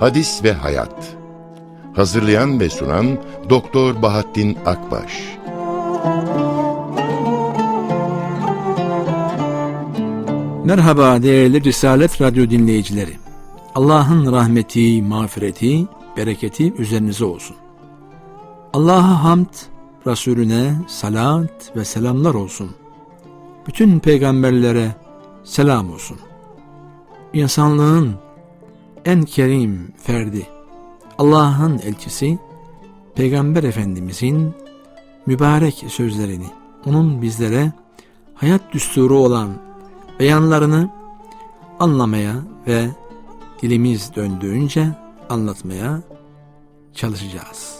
Hadis ve Hayat Hazırlayan ve sunan Doktor Bahattin Akbaş Merhaba değerli Risalet Radyo dinleyicileri. Allah'ın rahmeti, mağfireti, bereketi üzerinize olsun. Allah'a hamd, Resulüne salat ve selamlar olsun. Bütün peygamberlere selam olsun. İnsanlığın en kerim ferdi, Allah'ın elçisi, Peygamber Efendimizin mübarek sözlerini, onun bizlere hayat düsturu olan beyanlarını anlamaya ve dilimiz döndüğünce anlatmaya çalışacağız.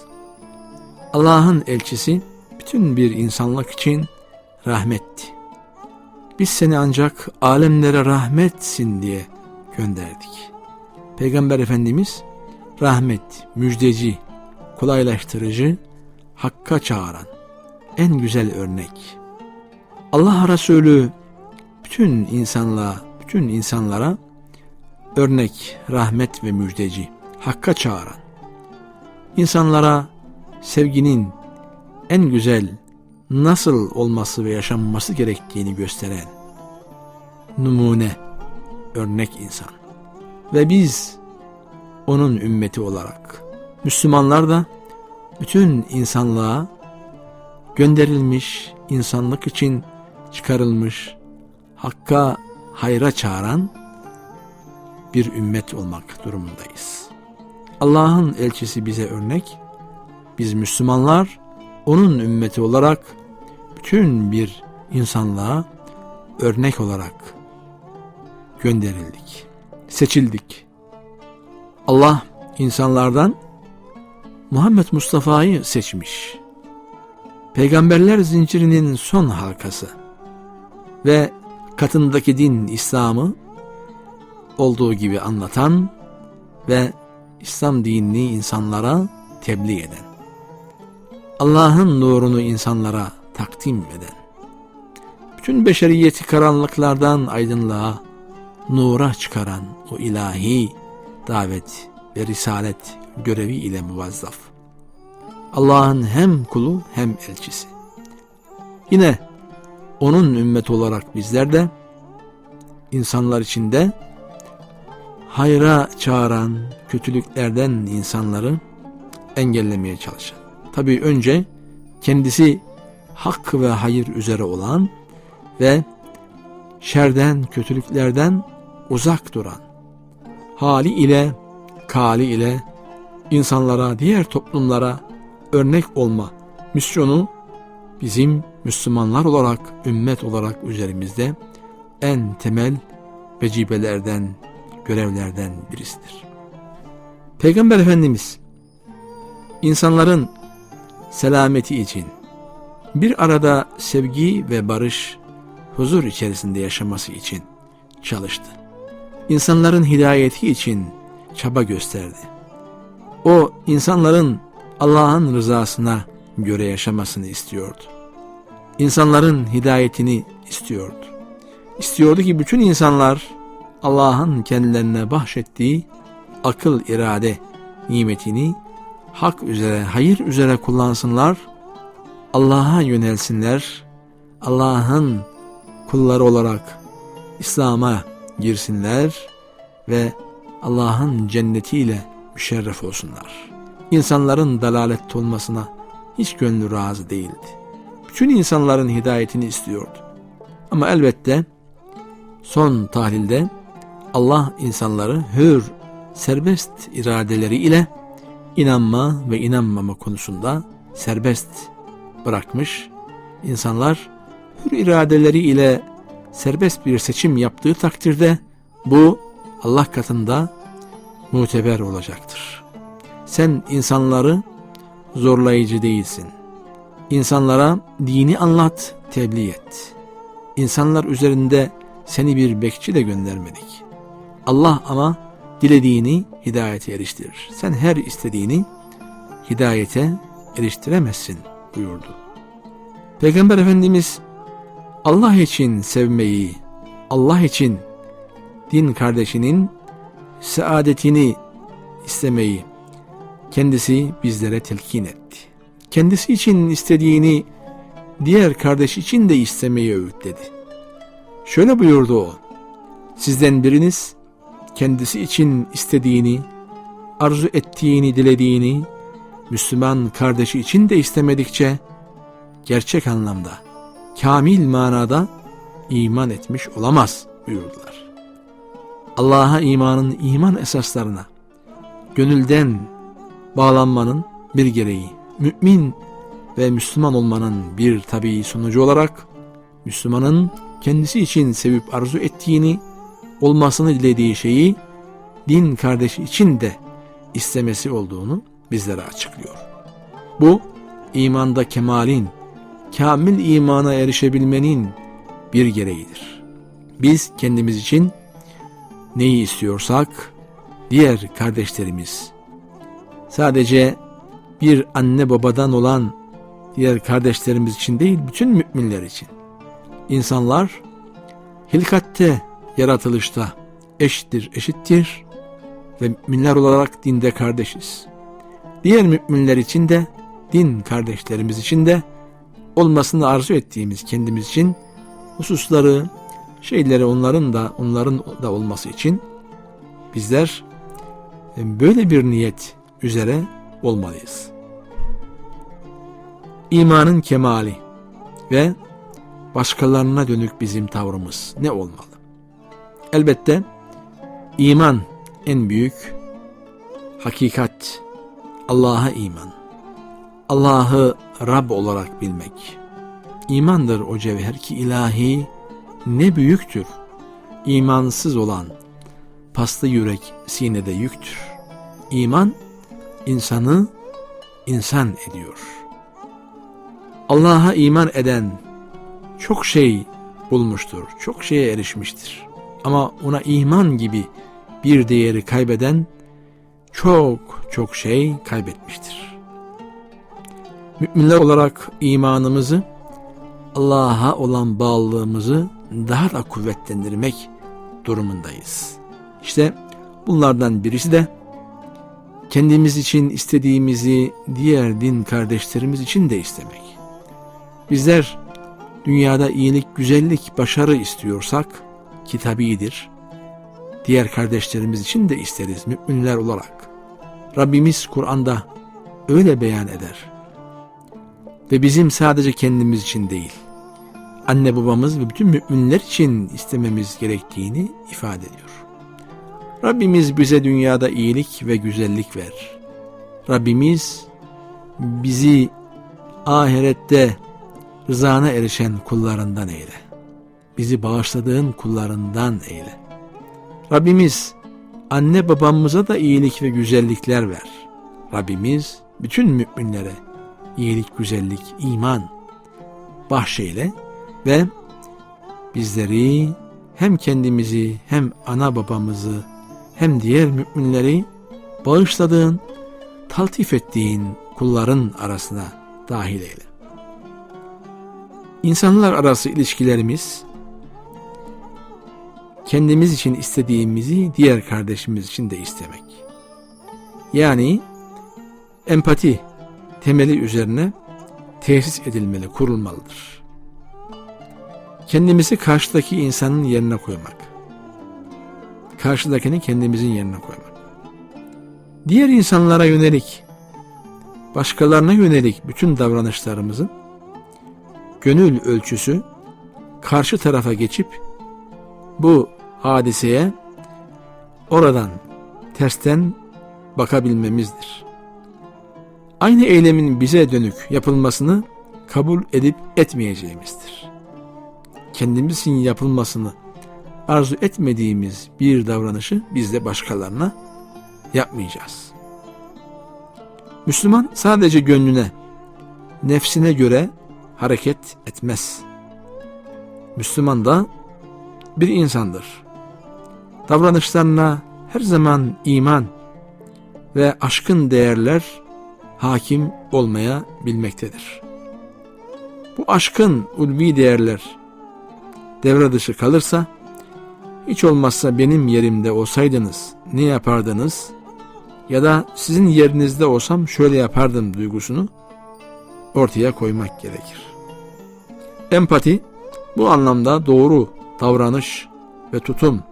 Allah'ın elçisi bütün bir insanlık için rahmetti. Biz seni ancak alemlere rahmetsin diye gönderdik. Peygamber Efendimiz rahmet, müjdeci, kolaylaştırıcı, hakka çağıran en güzel örnek. Allah Resulü bütün insanlığa, bütün insanlara örnek, rahmet ve müjdeci, hakka çağıran, insanlara sevginin en güzel nasıl olması ve yaşanması gerektiğini gösteren numune, örnek insan. Ve biz onun ümmeti olarak, Müslümanlar da bütün insanlığa gönderilmiş, insanlık için çıkarılmış, hakka, hayra çağıran bir ümmet olmak durumundayız. Allah'ın elçisi bize örnek, biz Müslümanlar onun ümmeti olarak bütün bir insanlığa örnek olarak gönderildik, seçildik. Allah insanlardan Muhammed Mustafa'yı seçmiş. Peygamberler zincirinin son halkası ve katındaki din İslam'ı olduğu gibi anlatan ve İslam dinini insanlara tebliğ eden. Allah'ın nurunu insanlara takdim eden. Bütün beşeriyeti karanlıklardan aydınlığa, nura çıkaran o ilahi davet ve risalet görevi ile muvazzaf. Allah'ın hem kulu hem elçisi. Yine onun ümmet olarak bizler de insanlar içinde hayra çağıran kötülüklerden insanları engellemeye çalışan. Tabi önce kendisi hak ve hayır üzere olan ve şerden, kötülüklerden uzak duran, hali ile, kali ile insanlara, diğer toplumlara örnek olma misyonu bizim Müslümanlar olarak, ümmet olarak üzerimizde en temel vecibelerden, görevlerden birisidir. Peygamber Efendimiz insanların selameti için bir arada sevgi ve barış, huzur içerisinde yaşaması için çalıştı. İnsanların hidayeti için çaba gösterdi. O insanların Allah'ın rızasına göre yaşamasını istiyordu. İnsanların hidayetini istiyordu. İstiyordu ki bütün insanlar Allah'ın kendilerine bahşettiği akıl irade nimetini hak üzere, hayır üzere kullansınlar, Allah'a yönelsinler, Allah'ın kulları olarak İslam'a girsinler ve Allah'ın cennetiyle müşerref olsunlar. İnsanların dalalette olmasına hiç gönlü razı değildi. Bütün insanların hidayetini istiyordu. Ama elbette son tahlilde Allah insanları hür, serbest iradeleri ile inanma ve inanmama konusunda serbest bırakmış. İnsanlar hür iradeleri ile serbest bir seçim yaptığı takdirde bu Allah katında muteber olacaktır. Sen insanları zorlayıcı değilsin. İnsanlara dini anlat, tebliğ et. İnsanlar üzerinde seni bir bekçi de göndermedik. Allah ama dilediğini hidayete eriştirir. Sen her istediğini hidayete eriştiremezsin buyurdu. Peygamber Efendimiz Allah için sevmeyi, Allah için din kardeşinin saadetini istemeyi kendisi bizlere telkin etti. Kendisi için istediğini diğer kardeş için de istemeyi öğütledi. Şöyle buyurdu o, sizden biriniz kendisi için istediğini, arzu ettiğini, dilediğini Müslüman kardeşi için de istemedikçe gerçek anlamda, kamil manada iman etmiş olamaz buyurdular. Allah'a imanın iman esaslarına gönülden bağlanmanın bir gereği, mümin ve Müslüman olmanın bir tabii sonucu olarak Müslümanın kendisi için sevip arzu ettiğini, olmasını dilediği şeyi din kardeşi için de istemesi olduğunu bizlere açıklıyor. Bu imanda kemalin, kamil imana erişebilmenin bir gereğidir. Biz kendimiz için neyi istiyorsak diğer kardeşlerimiz sadece bir anne babadan olan diğer kardeşlerimiz için değil bütün müminler için. İnsanlar hilkatte, yaratılışta eşittir, eşittir ve müminler olarak dinde kardeşiz. Diğer müminler için de din kardeşlerimiz için de olmasını arzu ettiğimiz kendimiz için hususları, şeyleri onların da onların da olması için bizler böyle bir niyet üzere olmalıyız. İmanın kemali ve başkalarına dönük bizim tavrımız ne olmalı? Elbette iman en büyük hakikat, Allah'a iman. Allah'ı Rab olarak bilmek. İmandır o cevher ki ilahi ne büyüktür. İmansız olan paslı yürek sinede yüktür. İman insanı insan ediyor. Allah'a iman eden çok şey bulmuştur, çok şeye erişmiştir. Ama ona iman gibi bir değeri kaybeden çok çok şey kaybetmiştir. Müminler olarak imanımızı, Allah'a olan bağlılığımızı daha da kuvvetlendirmek durumundayız. İşte bunlardan birisi de kendimiz için istediğimizi diğer din kardeşlerimiz için de istemek. Bizler dünyada iyilik, güzellik, başarı istiyorsak ki tabidir. Diğer kardeşlerimiz için de isteriz müminler olarak. Rabbimiz Kur'an'da öyle beyan eder. Ve bizim sadece kendimiz için değil, anne babamız ve bütün müminler için istememiz gerektiğini ifade ediyor. Rabbimiz bize dünyada iyilik ve güzellik ver. Rabbimiz bizi ahirette rızana erişen kullarından eyle. Bizi bağışladığın kullarından eyle. Rabbimiz anne babamıza da iyilik ve güzellikler ver. Rabbimiz bütün müminlere iyilik, güzellik, iman bahşeyle ve bizleri hem kendimizi hem ana babamızı hem diğer müminleri bağışladığın, taltif ettiğin kulların arasına dahil eyle. İnsanlar arası ilişkilerimiz kendimiz için istediğimizi diğer kardeşimiz için de istemek. Yani empati temeli üzerine tesis edilmeli, kurulmalıdır. Kendimizi karşıdaki insanın yerine koymak. Karşıdakini kendimizin yerine koymak. Diğer insanlara yönelik, başkalarına yönelik bütün davranışlarımızın gönül ölçüsü karşı tarafa geçip bu hadiseye oradan tersten bakabilmemizdir. Aynı eylemin bize dönük yapılmasını kabul edip etmeyeceğimizdir. Kendimizin yapılmasını arzu etmediğimiz bir davranışı biz de başkalarına yapmayacağız. Müslüman sadece gönlüne, nefsine göre hareket etmez. Müslüman da bir insandır. Davranışlarına her zaman iman ve aşkın değerler hakim olmaya bilmektedir. Bu aşkın ulvi değerler devre dışı kalırsa hiç olmazsa benim yerimde olsaydınız ne yapardınız ya da sizin yerinizde olsam şöyle yapardım duygusunu ortaya koymak gerekir. Empati bu anlamda doğru davranış ve tutum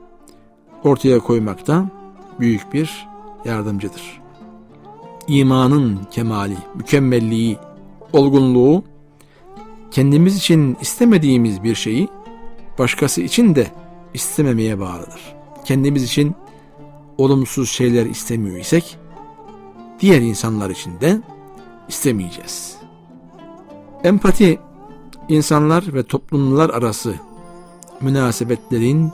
ortaya koymakta büyük bir yardımcıdır. İmanın kemali, mükemmelliği, olgunluğu kendimiz için istemediğimiz bir şeyi başkası için de istememeye bağlıdır. Kendimiz için olumsuz şeyler istemiyor isek diğer insanlar için de istemeyeceğiz. Empati insanlar ve toplumlar arası münasebetlerin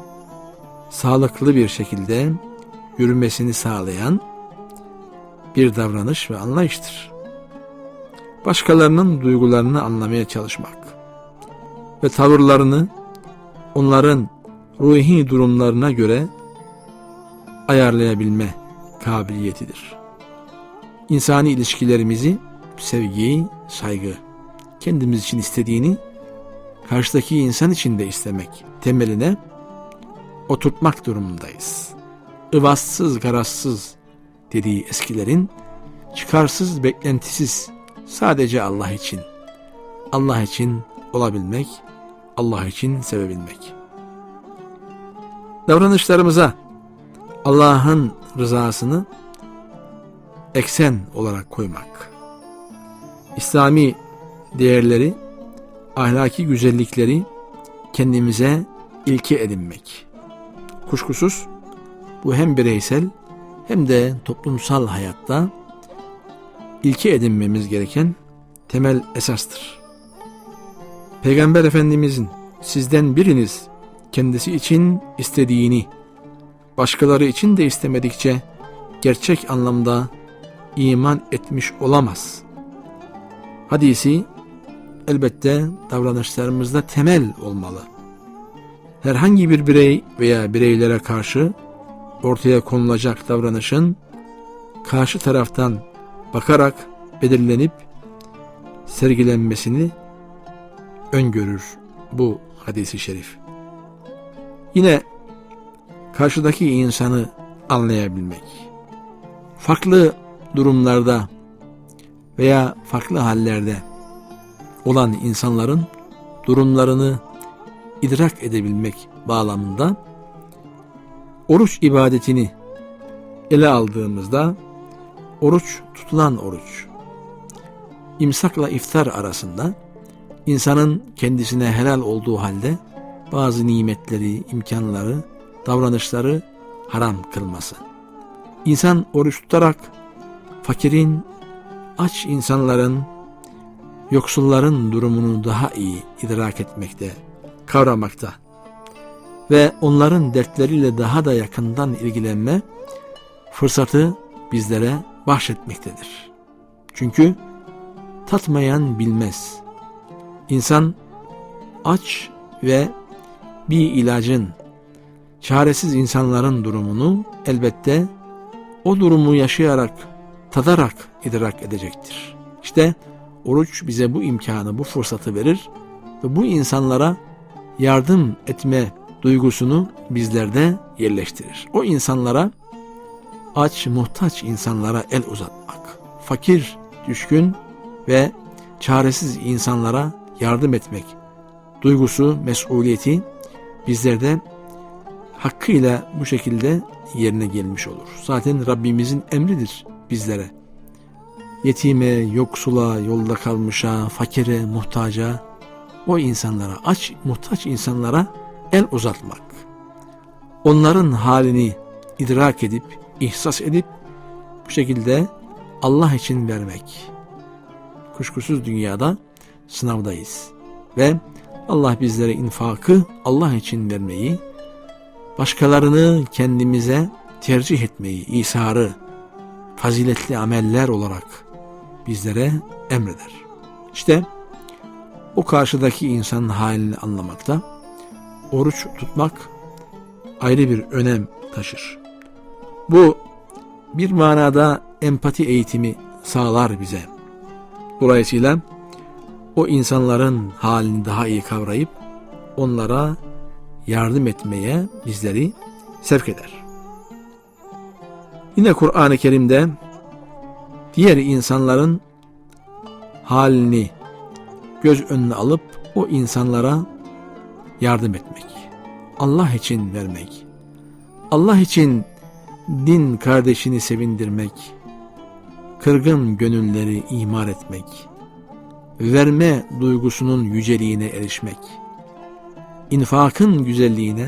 sağlıklı bir şekilde yürümesini sağlayan bir davranış ve anlayıştır. Başkalarının duygularını anlamaya çalışmak ve tavırlarını onların ruhi durumlarına göre ayarlayabilme kabiliyetidir. İnsani ilişkilerimizi sevgi, saygı, kendimiz için istediğini karşıdaki insan için de istemek temeline oturtmak durumundayız. Ivazsız garazsız dediği eskilerin çıkarsız beklentisiz sadece Allah için Allah için olabilmek, Allah için sevebilmek. Davranışlarımıza Allah'ın rızasını eksen olarak koymak. İslami değerleri, ahlaki güzellikleri kendimize ilke edinmek. Kuşkusuz bu hem bireysel hem de toplumsal hayatta ilke edinmemiz gereken temel esastır. Peygamber Efendimizin sizden biriniz kendisi için istediğini başkaları için de istemedikçe gerçek anlamda iman etmiş olamaz. Hadisi elbette davranışlarımızda temel olmalı. Herhangi bir birey veya bireylere karşı ortaya konulacak davranışın karşı taraftan bakarak belirlenip sergilenmesini öngörür bu hadisi şerif. Yine karşıdaki insanı anlayabilmek. Farklı durumlarda veya farklı hallerde olan insanların durumlarını idrak edebilmek bağlamında oruç ibadetini ele aldığımızda oruç tutulan oruç imsakla iftar arasında insanın kendisine helal olduğu halde bazı nimetleri, imkanları, davranışları haram kılması. İnsan oruç tutarak fakirin, aç insanların, yoksulların durumunu daha iyi idrak etmekte, kavramakta ve onların dertleriyle daha da yakından ilgilenme fırsatı bizlere bahşetmektedir. Çünkü tatmayan bilmez. İnsan aç ve bir ilacın çaresiz insanların durumunu elbette o durumu yaşayarak, tadarak idrak edecektir. İşte oruç bize bu imkanı, bu fırsatı verir ve bu insanlara yardım etme duygusunu bizlerde yerleştirir. O insanlara aç, muhtaç insanlara el uzatmak, fakir, düşkün ve çaresiz insanlara yardım etmek duygusu, mesuliyeti bizlerde hakkıyla bu şekilde yerine gelmiş olur. Zaten Rabbimizin emridir bizlere. Yetime, yoksula, yolda kalmışa, fakire, muhtaca, o insanlara, aç, muhtaç insanlara el uzatmak. Onların halini idrak edip, ihsas edip, bu şekilde Allah için vermek. Kuşkusuz dünyada sınavdayız. Ve Allah bizlere infakı Allah için vermeyi, başkalarını kendimize tercih etmeyi, isarı, faziletli ameller olarak bizlere emreder. İşte o karşıdaki insanın halini anlamakta, oruç tutmak ayrı bir önem taşır. Bu bir manada empati eğitimi sağlar bize. Dolayısıyla o insanların halini daha iyi kavrayıp onlara yardım etmeye bizleri sevk eder. Yine Kur'an-ı Kerim'de diğer insanların halini göz önüne alıp o insanlara yardım etmek, Allah için vermek, Allah için din kardeşini sevindirmek, kırgın gönülleri imar etmek, verme duygusunun yüceliğine erişmek, infakın güzelliğine,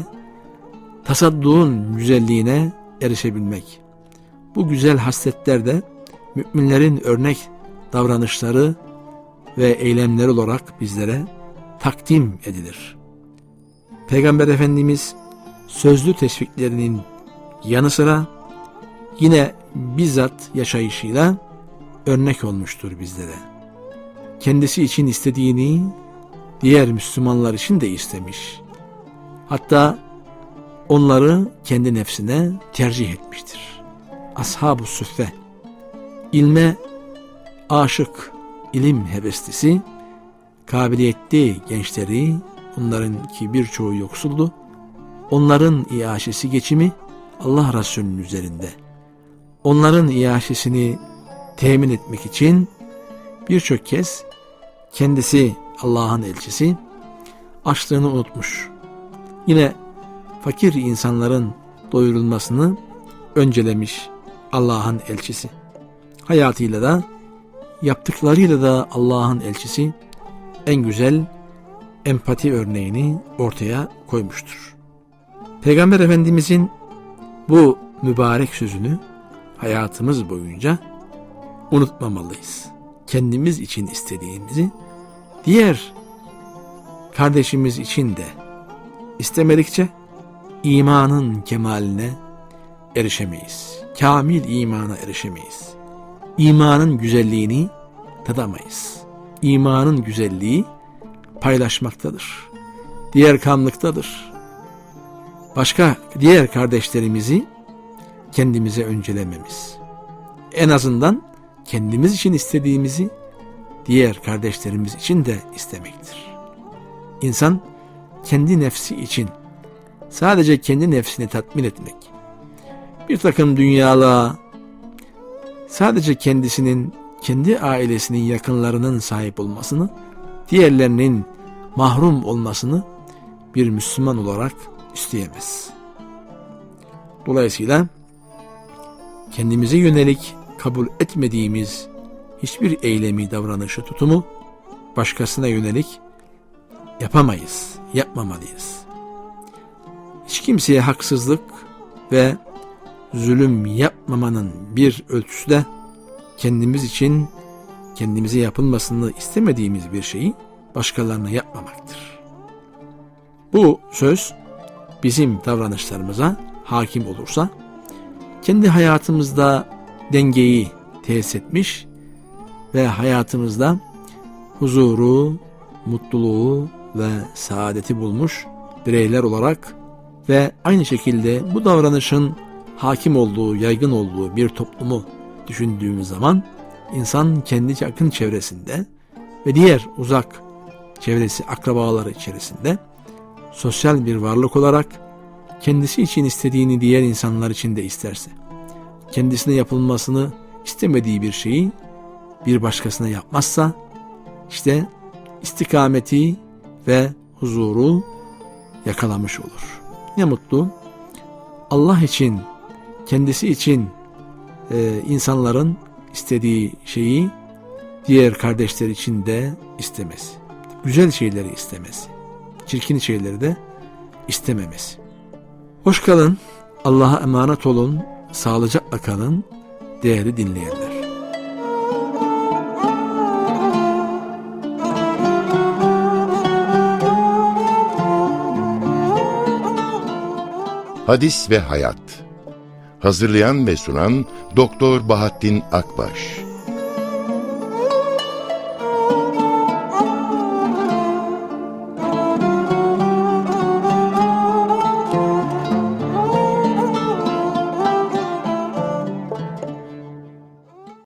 tasadduğun güzelliğine erişebilmek. Bu güzel hasletler de müminlerin örnek davranışları ve eylemleri olarak bizlere takdim edilir. Peygamber Efendimiz sözlü teşviklerinin yanı sıra yine bizzat yaşayışıyla örnek olmuştur bizlere. Kendisi için istediğini diğer Müslümanlar için de istemiş. Hatta onları kendi nefsine tercih etmiştir. Ashab-ı Süffe ilme aşık, ilim heveslisi, kabiliyetli gençleri, onların ki birçoğu yoksuldu, onların iaşesi geçimi Allah Resulü'nün üzerinde. Onların iaşesini temin etmek için birçok kez kendisi Allah'ın elçisi açlığını unutmuş. Yine fakir insanların doyurulmasını öncelemiş Allah'ın elçisi. Hayatıyla da yaptıklarıyla da Allah'ın elçisi en güzel empati örneğini ortaya koymuştur. Peygamber Efendimizin bu mübarek sözünü hayatımız boyunca unutmamalıyız. Kendimiz için istediğimizi diğer kardeşimiz için de istemedikçe imanın kemaline erişemeyiz. Kamil imana erişemeyiz. İmanın güzelliğini tadamayız. İmanın güzelliği paylaşmaktadır. Diğer kanlıktadır. Başka diğer kardeşlerimizi kendimize öncelememiz. En azından kendimiz için istediğimizi diğer kardeşlerimiz için de istemektir. İnsan kendi nefsi için sadece kendi nefsini tatmin etmek, bir takım dünyalığa, sadece kendisinin, kendi ailesinin yakınlarının sahip olmasını, diğerlerinin mahrum olmasını bir Müslüman olarak isteyemez. Dolayısıyla kendimize yönelik kabul etmediğimiz hiçbir eylemi, davranışı, tutumu başkasına yönelik yapamayız, yapmamalıyız. Hiç kimseye haksızlık ve zulüm yapmamanın bir ölçüsü de kendimiz için kendimize yapılmasını istemediğimiz bir şeyi başkalarına yapmamaktır. Bu söz bizim davranışlarımıza hakim olursa kendi hayatımızda dengeyi tesis etmiş ve hayatımızda huzuru, mutluluğu ve saadeti bulmuş bireyler olarak ve aynı şekilde bu davranışın hakim olduğu, yaygın olduğu bir toplumu düşündüğümüz zaman insan kendi yakın çevresinde ve diğer uzak çevresi, akrabaları içerisinde sosyal bir varlık olarak kendisi için istediğini diğer insanlar için de isterse, kendisine yapılmasını istemediği bir şeyi bir başkasına yapmazsa, işte istikameti ve huzuru yakalamış olur. Ne mutlu Allah için, kendisi için e, insanların istediği şeyi diğer kardeşler için de istemesi. Güzel şeyleri istemesi. Çirkin şeyleri de istememesi. Hoş kalın, Allah'a emanet olun, sağlıcakla kalın değerli dinleyenler. Hadis ve Hayat Hazırlayan ve sunan Doktor Bahattin Akbaş